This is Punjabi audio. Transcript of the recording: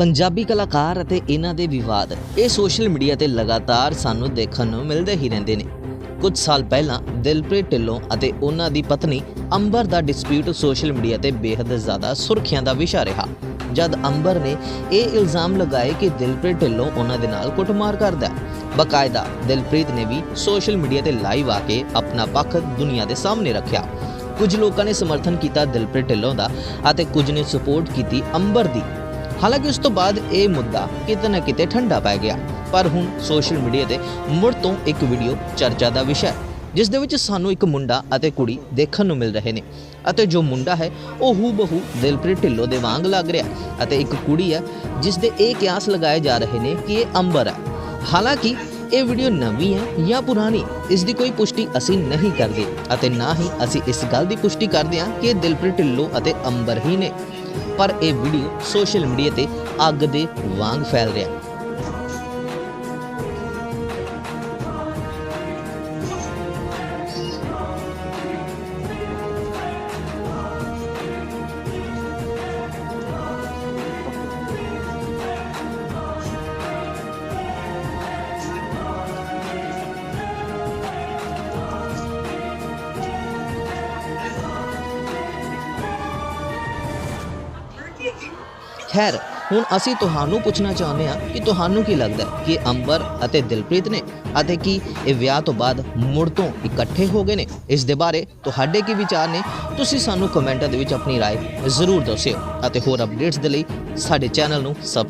ਪੰਜਾਬੀ ਕਲਾਕਾਰ ਅਤੇ ਇਹਨਾਂ ਦੇ ਵਿਵਾਦ, ਇਹ ਸੋਸ਼ਲ ਮੀਡੀਆ ਤੇ ਲਗਾਤਾਰ ਸਾਨੂੰ ਦੇਖਣ ਨੂੰ ਮਿਲਦੇ ਹੀ ਰਹਿੰਦੇ ਨੇ। ਕੁਝ ਸਾਲ ਪਹਿਲਾਂ ਦਿਲਪ੍ਰੀਤ ਢਿੱਲੋਂ ਅਤੇ ਉਹਨਾਂ ਦੀ ਪਤਨੀ ਅੰਬਰ ਦਾ ਡਿਸਪਿਊਟ ਸੋਸ਼ਲ ਮੀਡੀਆ ਤੇ ਬੇहद ਜ਼ਿਆਦਾ ਸੁਰਖੀਆਂ ਦਾ ਵਿਸ਼ਾ ਰਿਹਾ। ਜਦ ਅੰਬਰ ਨੇ ਇਹ ਇਲਜ਼ਾਮ ਲਗਾਏ ਕਿ ਦਿਲਪ੍ਰੀਤ ਢਿੱਲੋਂ ਉਹਨਾਂ ਦੇ ਨਾਲ ਕੁੱਟਮਾਰ ਕਰਦਾ ਹੈ, ਬਕਾਇਦਾ ਦਿਲਪ੍ਰੀਤ ਨੇ ਵੀ ਸੋਸ਼ਲ ਮੀਡੀਆ ਤੇ ਲਾਈਵ ਆ ਕੇ ਆਪਣਾ ਪੱਖ ਦੁਨੀਆ ਦੇ ਸਾਹਮਣੇ ਰੱਖਿਆ। ਕੁਝ ਲੋਕਾਂ ਨੇ ਸਮਰਥਨ ਕੀਤਾ ਦਿਲਪ੍ਰੀਤ ਢਿੱਲੋਂ ਦਾ ਅਤੇ ਕੁਝ ਨੇ ਸਪੋਰਟ ਕੀਤੀ ਅੰਬਰ ਦੀ। ਹਾਲਾਂਕਿ ਉਸ ਤੋਂ ਬਾਅਦ ਇਹ ਮੁੱਦਾ ਕਿਤੇ ਨਾ ਕਿਤੇ ਠੰਡਾ ਪੈ ਗਿਆ। ਪਰ ਹੁਣ ਸੋਸ਼ਲ ਮੀਡੀਆ ਤੇ ਮੁੜ ਤੋਂ ਇੱਕ ਵੀਡੀਓ ਚਰਚਾ ਦਾ ਵਿਸ਼ਾ ਹੈ, ਜਿਸ ਦੇ ਵਿੱਚ ਸਾਨੂੰ ਇੱਕ ਮੁੰਡਾ ਅਤੇ ਕੁੜੀ ਦੇਖਣ ਨੂੰ ਮਿਲ ਰਹੇ ਨੇ। ਅਤੇ ਜੋ ਮੁੰਡਾ ਹੈ, ਉਹ ਹੂ ਬਹੂ ਦਿਲਪ੍ਰੀਤ ਢਿੱਲੋਂ ਦੇ ਵਾਂਗ ਲੱਗ ਰਿਹਾ ਅਤੇ ਇੱਕ ਕੁੜੀ ਹੈ, ਜਿਸ ਦੇ ਇਹ ਕਿਆਸ ਲਗਾਏ ਜਾ ਰਹੇ ਨੇ ਕਿ ਇਹ ਅੰਬਰ ਹੈ। ਹਾਲਾਂਕਿ ਇਹ ਵੀਡੀਓ ਨਵੀਂ ਹੈ ਜਾਂ ਪੁਰਾਣੀ, ਇਸ ਦੀ ਕੋਈ ਪੁਸ਼ਟੀ ਅਸੀਂ ਨਹੀਂ ਕਰਦੇ ਅਤੇ ਨਾ ਹੀ ਅਸੀਂ ਇਸ ਗੱਲ ਦੀ ਪੁਸ਼ਟੀ ਕਰਦੇ ਹਾਂ ਕਿ ਇਹ ਦਿਲਪ੍ਰੀਤ ਢਿੱਲੋਂ ਅਤੇ ਅੰਬਰ ਹੀ ਨੇ। ਪਰ ਇਹ ਵੀਡੀਓ ਸੋਸ਼ਲ ਮੀਡੀਆ ਤੇ ਅੱਗ ਦੇ ਵਾਂਗ ਫੈਲ ਰਿਹਾ। ਖੈਰ ਹੁਣ ਅਸੀਂ ਤੁਹਾਨੂੰ ਪੁੱਛਣਾ ਚਾਹੁੰਦੇ ਹਾਂ ਕਿ ਤੁਹਾਨੂੰ ਕੀ ਲੱਗਦਾ ਹੈ ਕਿ ਅੰਬਰ ਅਤੇ ਦਿਲਪ੍ਰੀਤ ਨੇ ਅਤੇ ਕੀ ਇਹ ਵਿਆਹ ਤੋਂ ਬਾਅਦ ਮੁੜ ਤੋਂ ਇਕੱਠੇ ਹੋ ਗਏ ਨੇ ਇਸ ਦੇ ਬਾਰੇ ਤੁਹਾਡੇ ਕੀ ਵਿਚਾਰ ਨੇ ਤੁਸੀਂ ਸਾਨੂੰ ਕਮੈਂਟਾਂ ਦੇ ਵਿੱਚ ਆਪਣੀ رائے ਜ਼ਰੂਰ ਦੱਸਿਓ ਅਤੇ ਹੋਰ ਅਪਡੇਟਸ ਦੇ ਲਈ ਸਾਡੇ ਚੈਨਲ ਨੂੰ ਸਬਸਕ੍ਰਾਈਬ